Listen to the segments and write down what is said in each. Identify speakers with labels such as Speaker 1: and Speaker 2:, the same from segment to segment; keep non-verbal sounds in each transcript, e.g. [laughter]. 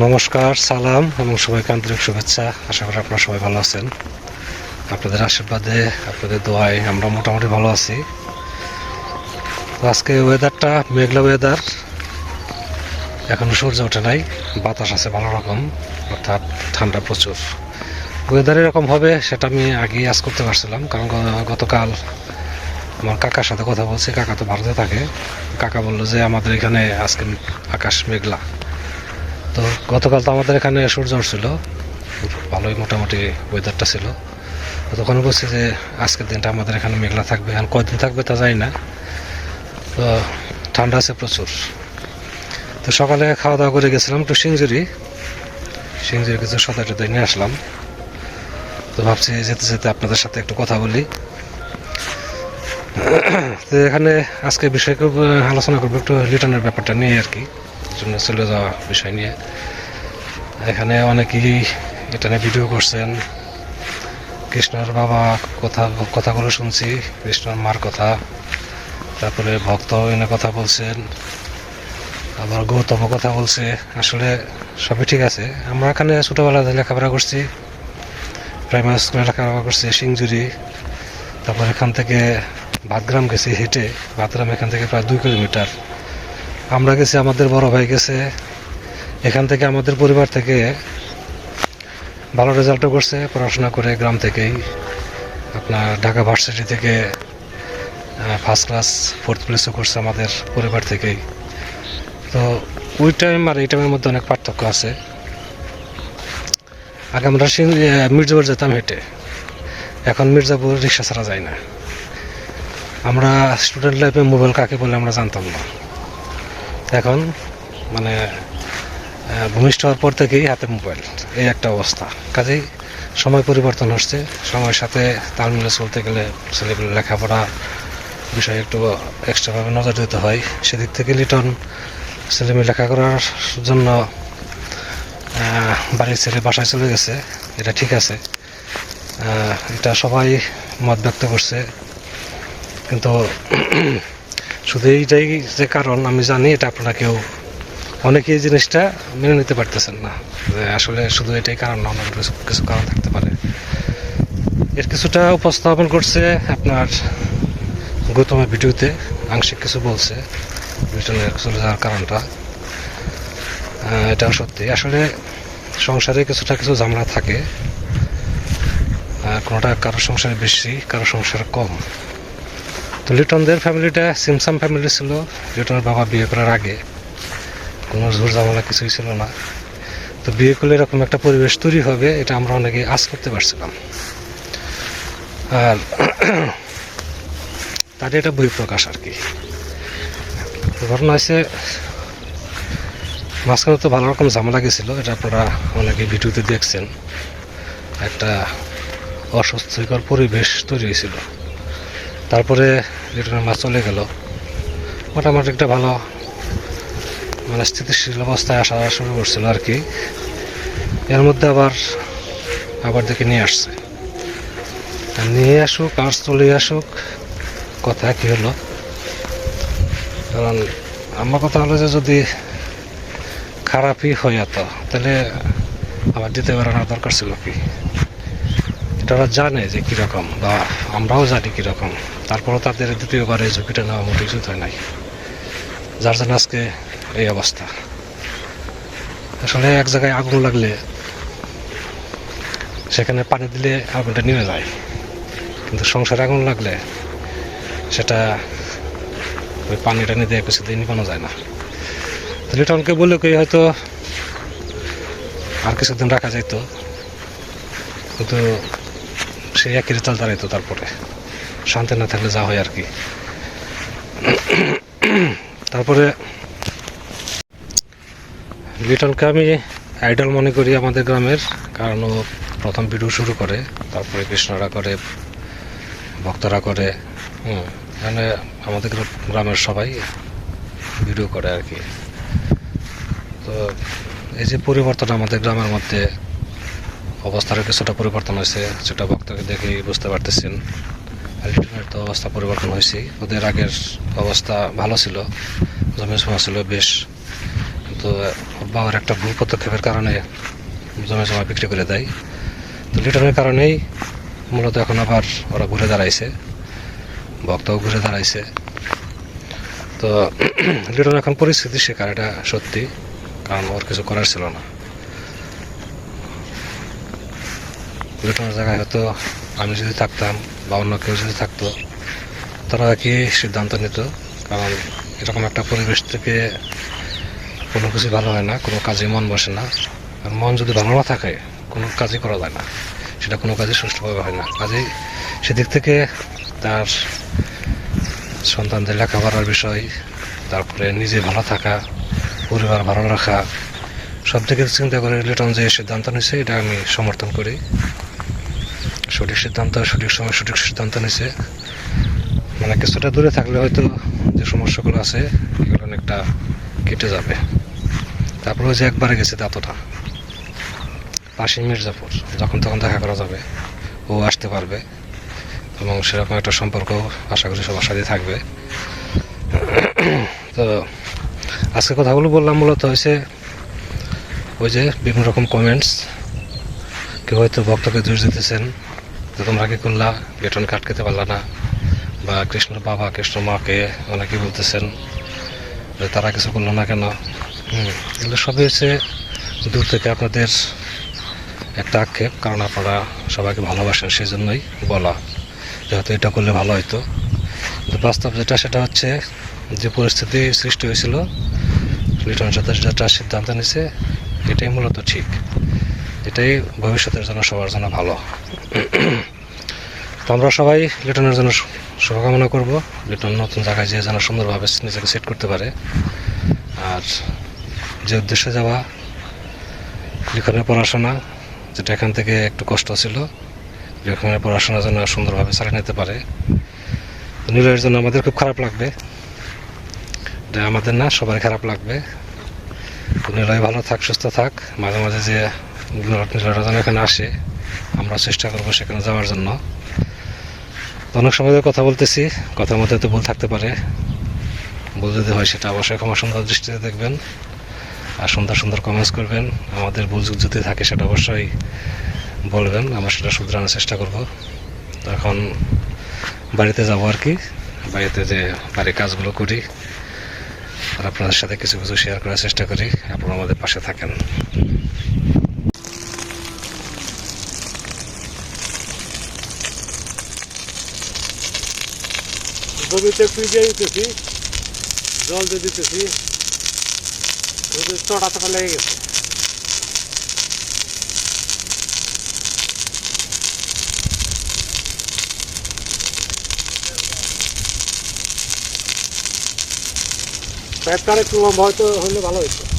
Speaker 1: নমস্কার, সালাম এবং সবাইকে আন্তরিক শুভেচ্ছা। আশা করি আপনারা সবাই ভালো আছেন। আপনাদের আশীর্বাদে, আপনাদের দোয়ায় আমরা মোটামুটি ভালো আছি। আজকে ওয়েদারটা মেঘলা ওয়েদার এখনও সূর্য ওঠে নাই, বাতাস আছে ভালো রকম, অর্থাৎ ঠান্ডা প্রচুর। ওয়েদার এরকম হবে সেটা আমি আগেই আজ করতে পারছিলাম, কারণ গতকাল আমার কাকার সাথে কথা বলছি, কাকা তো ভারতে থাকে। কাকা বলল যে আমাদের এখানে আজকে আকাশ মেঘলা। তো গতকাল তো আমাদের এখানে সূর্য উঠছিল। ভালোই মোটামুটি ওয়েদারটা ছিল। তখন বলছি যে আজকের দিনটা আমাদের এখানে মেঘলা থাকবে। আর কয়দিন থাকবে তা জানি না। তো ঠান্ডা আছে প্রচুর। তো সকালে খাওয়া দাওয়া করে গেছিলাম একটু সিংজুরি সিংজুরি কিছু সদাই টদাই নিয়ে আসলাম। তো ভাবছি যেতে যেতে আপনাদের সাথে একটু কথা বলি। তো এখানে আজকে বিষয় আলোচনা করব, একটু রিটার্নের ব্যাপারটা নিয়ে আর কি। জন্য চলে যাওয়া বিষয় নিয়ে। এখানে অনেকেই এটা নিয়ে ভিডিও করছেন। কৃষ্ণর বাবা কথা, কথাগুলো শুনছি, কৃষ্ণর মার কথা। তারপরে ভক্ত এনে কথা বলছেন, আবার গৌতম কথা বলছে। আসলে সবই ঠিক আছে। আমরা এখানে ছোটোবেলাতে লেখাপড়া করছি প্রাইমারি স্কুলে লেখাপড়া করছি, সিংজুরি। তারপর এখান থেকে বাদগ্রাম গেছি হেঁটে। বাদগ্রাম এখান থেকে প্রায় দুই কিলোমিটার। আমরা গেছি, আমাদের বড় ভাই গেছে। এখান থেকে আমাদের পরিবার থেকে ভালো রেজাল্টও করছে পড়াশোনা করে গ্রাম থেকেই। আপনার ঢাকা ভার্সিটি থেকে ফার্স্ট ক্লাস ফোর্থ প্লেসও করছে আমাদের পরিবার থেকেই। তো ওই টাইম আর এই টাইমের মধ্যে অনেক পার্থক্য আছে। আগে আমরা মির্জাপুর যেতাম হেঁটে। এখন মির্জাপুর রিক্সা ছাড়া যায় না। আমরা স্টুডেন্ট লাইফে মোবাইল কাকে বলে আমরা জানতাম না। এখন মানে ভূমিষ্ঠ হওয়ার পর থেকেই হাতে মোবাইল, এই একটা অবস্থা। কাজেই সময় পরিবর্তন হচ্ছে, সময়ের সাথে তাল মিলে চলতে গেলে ছেলেগুলো লেখাপড়া বিষয়ে একটু এক্সট্রাভাবে নজর দিতে হয়। সেদিক থেকে লিটন ছেলেমেয়ে লেখা করার জন্য বাড়ির ছেলে বাসায় চলে গেছে, এটা ঠিক আছে। এটা সবাই মত ব্যক্ত করছে। কিন্তু শুধু এইটাই যে কারণ, আমি জানি এটা আপনারা কেউ অনেকে এই জিনিসটা মেনে নিতে পারতেছেন না। যে আসলে শুধু এটাই কারণ না, অন্য কিছু কারণ থাকতে পারে। এর কিছুটা উপস্থাপন করছে আপনার গৌতমের ভিডিওতে, আংশিক কিছু বলছে ব্রিটেনের চলে যাওয়ার কারণটা। এটাও সত্যি। আসলে সংসারে কিছুটা কিছু ঝামেলা থাকে। কোনোটা কারও সংসারে বেশি কারও সংসারে কম। তো লিটনদের ফ্যামিলিটা সিমসাম ফ্যামিলি ছিল। লিটনের বাবা বিয়ে করার আগে। কোনো ঝুর ঝামেলা কিছুই ছিল না। তো বিয়ে করলে এরকম একটা পরিবেশ তৈরি হবে, এটা আমরা অনেকে আজ করতে পারছিলাম। আর [clears throat] তার এটা বহিঃপ্রকাশ আর কি। ঘটনা হয়েছে মাঝখানে তো ভালো রকম ঝামেলা গেছিল, এটা আপনারা অনেকে ভিডিওতে দেখছেন। একটা অস্বস্তিকর পরিবেশ তৈরি হয়েছিল। তারপরে লিটনের মাছ চলে গেল। মোটামুটি একটা ভালো মানে স্থিতিশীল অবস্থায় আসা শুরু করছিল আর কি। এর মধ্যে আবার আবার দেখে নিয়ে আসছে। নিয়ে আসুক, আর চলে আসুক, কথা কি হলো। কারণ আমার কথা হলো যে যদি খারাপই হয়ে যেত, তাহলে আবার দিতে বেরোনোর দরকার ছিল কি? ওরা জানে যে কীরকম বা আমরাও জানি কীরকম। তারপরও তাদের দ্বিতীয়বার ঝুঁকিটা নেওয়া মোটেই উচিত হয় নাই। যার জন্য আজকে এই অবস্থা। আসলে এক জায়গায় আগুন লাগলে সেখানে পানি দিলে আগুনটা নিভে যায়। কিন্তু সংসারে আগুন লাগলে সেটা ওই পানিটা নিয়ে দিয়ে কিছু দিয়ে নিবানো যায় না। লিটনকে বলে কি, হয়তো আর কিছুদিন রাখা যাইতো। কিন্তু সে একই রেতাল দাঁড়াইতো তারপরে। শান্তি না থাকলে যা হয় আর কি। তারপরে লিটনকে আমি আইডল মনে করি আমাদের গ্রামের, কারণ ও প্রথম ভিডিও শুরু করে, তারপরে কৃষ্ণরা করে, ভক্তরা করে, হুম, এখানে আমাদের গ্রামের সবাই ভিডিও করে আর কি। তো এই যে পরিবর্তন আমাদের গ্রামের মধ্যে অবস্থার কিছুটা পরিবর্তন হয়েছে সেটা ভক্তকে দেখেই বুঝতে পারতেছেন। আর তো অবস্থা পরিবর্তন হয়েছে। ওদের আগের অবস্থা ভালো ছিল, জমি জমা ছিল বেশ। কিন্তু বাবার একটা ভুল পদক্ষেপের কারণে জমি জমা বিক্রি করে দেয়। তো লিটনের কারণেই মূলত এখন আবার ওরা ঘুরে দাঁড়াইছে। ভক্তও ঘুরে দাঁড়াইছে। তো [clears throat] লিটন এখন পরিস্থিতি শিকার এটা সত্যি। কারণ ওর কিছু করার ছিল না। লিটনের জায়গায় হয়তো আমি যদি থাকতাম বা অন্য কেউ যদি থাকতো, তারা কি সিদ্ধান্ত নিত। কারণ এরকম একটা পরিবেশ থেকে কোনো কিছু ভালো হয় না, কোনো কাজে মন বসে না। আর মন যদি ভালো না থাকে, কোনো কাজই করা যায় না। সেটা কোনো কাজে সুষ্ঠুভাবে হয় না। কাজেই সেদিক থেকে তার সন্তানদের লেখাপড়ার বিষয়, তারপরে নিজে ভালো থাকা, পরিবার ভালো রাখা, সব থেকে চিন্তা করে লিটন যে সিদ্ধান্ত নিয়েছে, এটা আমি সমর্থন করি। সঠিক সিদ্ধান্ত, সঠিক সময় সঠিক সিদ্ধান্ত নিয়েছে মানে কিছুটা দূরে থাকলে হয়তো যে সমস্যাগুলো আছে, এগুলো অনেকটা কেটে যাবে। তারপরে যে একবারে গেছে দাঁতটা। পাশে মির্জাপুর। যখন তখন দেখা করা যাবে। ও আসতে পারবে। এবং সেরকম একটা সম্পর্ক আশা করি সবার সাথে থাকবে। [clears throat] তো আজকে কথাগুলো বললাম মূলত হয়েছে ওই যে বিভিন্ন রকম কমেন্টস কেউ হয়তো ভক্তকে দোষ দিতেছেন। যে তোমরা কি করলা বেতন কাট খেতে পারলা না? বা কৃষ্ণর বাবা, কৃষ্ণ মাকে অনেকে বলতেছেন? যে তারা কিছু করল না কেন? এগুলো সবই হচ্ছে দূর থেকে আপনাদের একটা আক্ষেপ, কারণ আপনারা সবাইকে ভালোবাসেন সেই জন্যই বলা। যে হয়তো এটা করলে ভালো হতো কিন্তু বাস্তব যেটা, সেটা হচ্ছে যে পরিস্থিতি সৃষ্টি হয়েছিল, লিটন সাথে যেটা সিদ্ধান্ত নিছে এটাই মূলত ঠিক। এটাই ভবিষ্যতের জন্য সবার জন্য ভালো। তো আমরা সবাই লিটনের জন্য শুভকামনা করব। লিটন নতুন জায়গায় যেয়ে যেন সুন্দরভাবে নিজেকে সেট করতে পারে। আর যে উদ্দেশ্যে যাওয়া, লিখনের পড়াশোনা, যেটা এখান থেকে একটু কষ্ট ছিল, লিখনের পড়াশোনা যেন সুন্দরভাবে চালিয়ে নিতে পারে। নিলয়ের জন্য আমাদের খুব খারাপ লাগবে। এটা আমাদের না সবার খারাপ লাগবে। নিলয় ভালো থাক, সুস্থ থাক। মাঝে মাঝে যে নিলয়রা যেন এখানে আসে। আমরা চেষ্টা করব সেখানে যাওয়ার জন্য। অনেক সময় কথা বলতেছি, কথার মধ্যে তো ভুল থাকতে পারে। ভুল যদি হয় সেটা অবশ্যই ক্ষমা সুন্দর দৃষ্টিতে দেখবেন আর সুন্দর সুন্দর কমেন্টস করবেন। আমাদের ভুল যদি থাকে সেটা অবশ্যই বলবেন, আমরা সেটা শুধরানোর চেষ্টা করব। তো এখন বাড়িতে যাব আর কি। বাড়িতে যে বাড়ির কাজগুলো করি, আর আপনাদের সাথে কিছু কিছু শেয়ার করার চেষ্টা করি। আপনারা আমাদের পাশে থাকেন।
Speaker 2: জমিতে একটু দিয়ে দিতেছি, জল দিয়ে দিতেছি। ওদের চড়া চড়া লেগে গেছে। পাইপটা একটু লম্বা হয়তো হলে ভালো হতো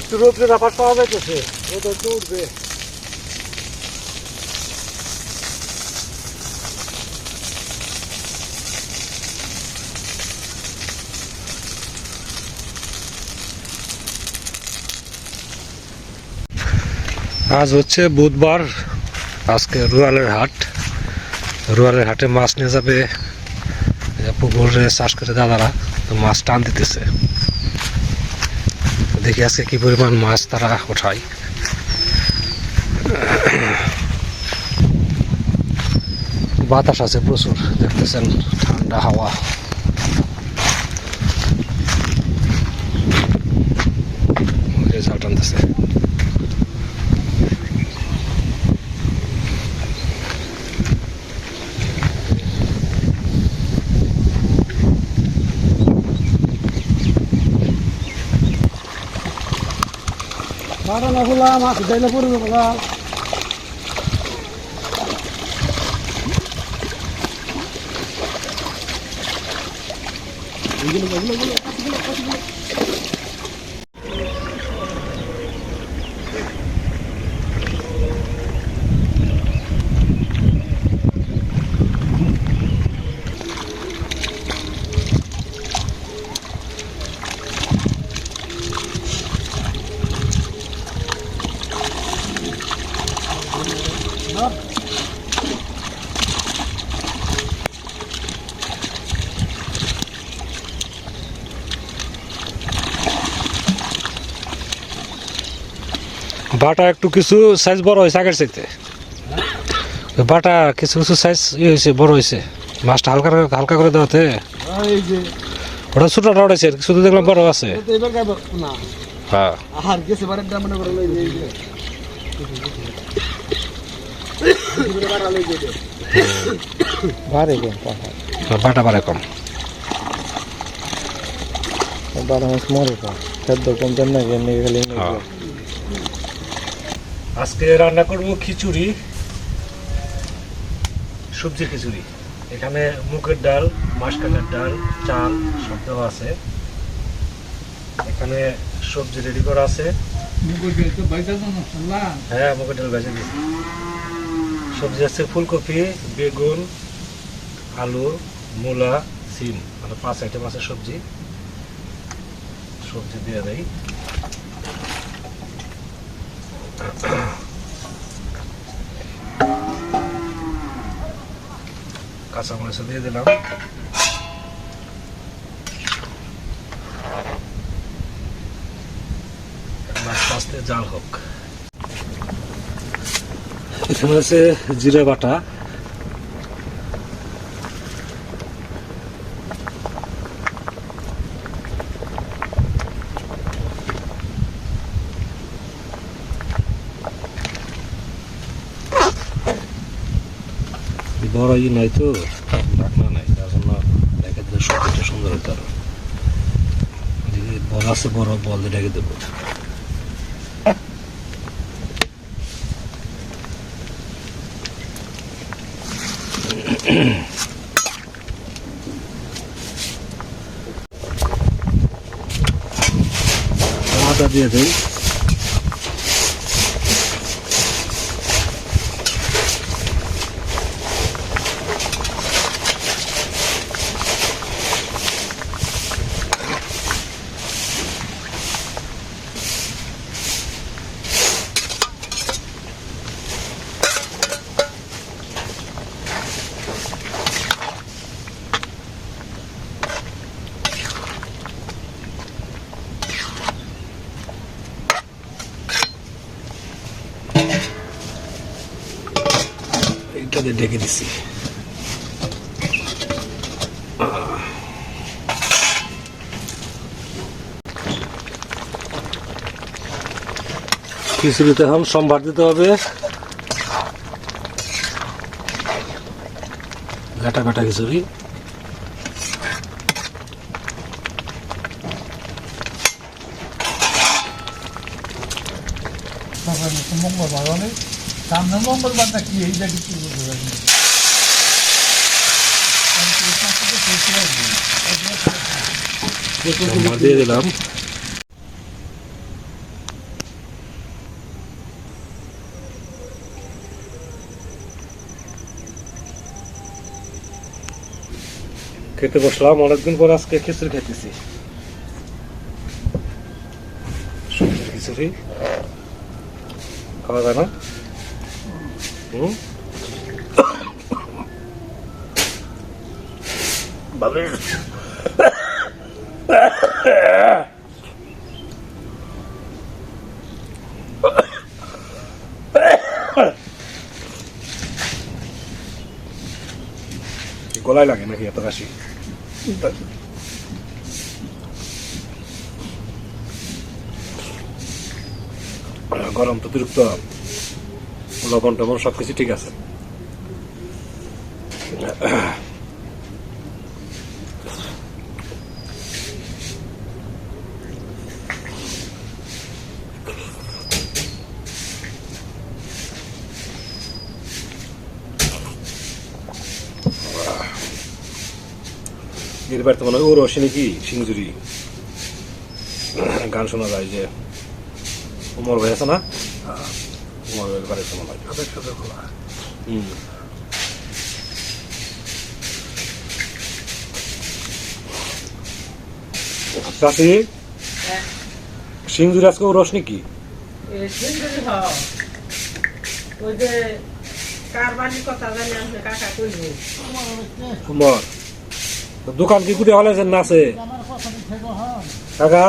Speaker 2: একটু রোদ্রে ব্যাপার পাওয়া যাইতেছে। রোদ উঠবে।
Speaker 1: আজ হচ্ছে বুধবার, আজকে রুয়ালের হাট। রুয়ালের হাটে মাছ নিয়ে যাবে পুকুরে চাষ করে দাদারা, তো মাছ টান দিতেছে। দেখি আজকে কি পরিমাণ মাছ তারা ওঠায়। বাতাস আছে প্রচুর দেখতেছেন ঠান্ডা হাওয়া। যে জাল টানতেছে
Speaker 2: মারা না বলা মাছ ডাইলে পড়বে বলা
Speaker 1: বাটা একটু কিছু সাইজ বড় হয়েছে আগের চাইতে। বাটা কিছু কিছু সাইজ ইয়ে হয়েছে বড় হয়েছে। মাছটা হালকা করে- হালকা করে দেওয়াতে ওটা ছোটটা উঠেছে কিছু তো দেখলাম বড় আছে।
Speaker 2: এটা তো এবার গাইব না।
Speaker 1: হ্যাঁ।
Speaker 2: আর গেছে বারের দাম করে লই এই যে।
Speaker 3: ভারে কম পাহাড়
Speaker 1: বাটা বাড়ে কম।
Speaker 3: বারো মাস মরে কম। খাদ্য কম না খালি
Speaker 1: হ্যাঁ। আজকে রান্না করব খিচুড়ি সবজি খিচুড়ি। এখানে মুগের ডাল মাসকালের ডাল চাল সব দেওয়া আছে। এখানে সবজি রেডি করা আছে। হ্যাঁ মুগের ডাল ভেজে দিয়েছি সবজি আছে ফুলকপি বেগুন আলু মূলা সিম মানে পাঁচ আইটেম আছে সবজি। সবজি দিয়ে দেয় কাঁচা মরিচ দিয়ে দিলাম। জাল হোক। এখানে আছে জিরা বাটা। বড় ই নাই তো, ঢাকনা নাই তার জন্য রেখে দিলে সবজিটা সুন্দর হতে পারবে। বল আছে, বড় বল দিয়ে রেখে দেবো। টমাটা দিয়ে দেই। এইটা ডেকে দিছি। খিচুড়িতে এখন সম্ভার দিতে হবে। ঘাটা ঘাটা খিচুড়ি
Speaker 2: মঙ্গলবার অনেক সামনে মঙ্গলবারটা কি এইটা কিছু বুঝতে পারি
Speaker 1: খেতে বসলাম, অনেকদিন পর আজকে খিচুড়ি খেতেছি সবজির খিচুড়ি। খাওয়া যায় না? ভালোই গলায় লাগে নাকি এত কাশি গরম তো অতিরিক্ত লবণ টবণ সব কিছু ঠিক আছে। এর বাড়িতে মনে হয় ওর আসে নাকি সিংজুরি। গান শোনা যায় যে উমর ভাই আছে না? বাড়িতে মনে হয়
Speaker 2: তাদের সাথে খোলা
Speaker 1: হুম। চাষি সিংজুরি আজকে রস নাকি
Speaker 4: ওই যে কার কথা জানি কাকা
Speaker 1: দোকান কি গুটিয়ে ফেলাইছেন না আছে? কাকা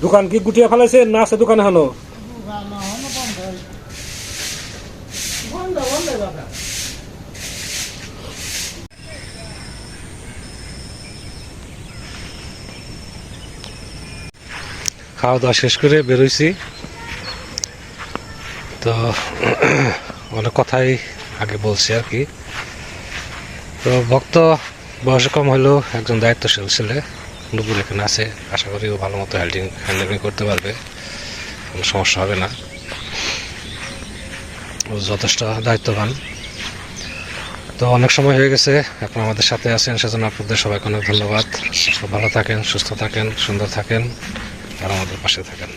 Speaker 1: দোকান কি গুটিয়ে ফেলাইছেন না আছে দোকানে হানো খাওয়া দাওয়া শেষ করে বেরোইছি। তো [clears throat] অনেক কথাই আগে বলছি আর কি। তো ভক্ত বয়স কম হলেও একজন দায়িত্বশীল ছেলে নুপুর এখানে আছে, আশা করি ও ভালো মতো হ্যান্ডিং হ্যান্ডেলিং করতে পারবে, কোনো সমস্যা হবে না। ও যথেষ্ট দায়িত্ববান। তো অনেক সময় হয়ে গেছে, এখন আমাদের সাথে আছেন সেজন্য আপনাদের সবাইকে অনেক ধন্যবাদ। ভালো থাকেন, সুস্থ থাকেন, সুন্দর থাকেন। আর আমাদের পাশে থাকেন।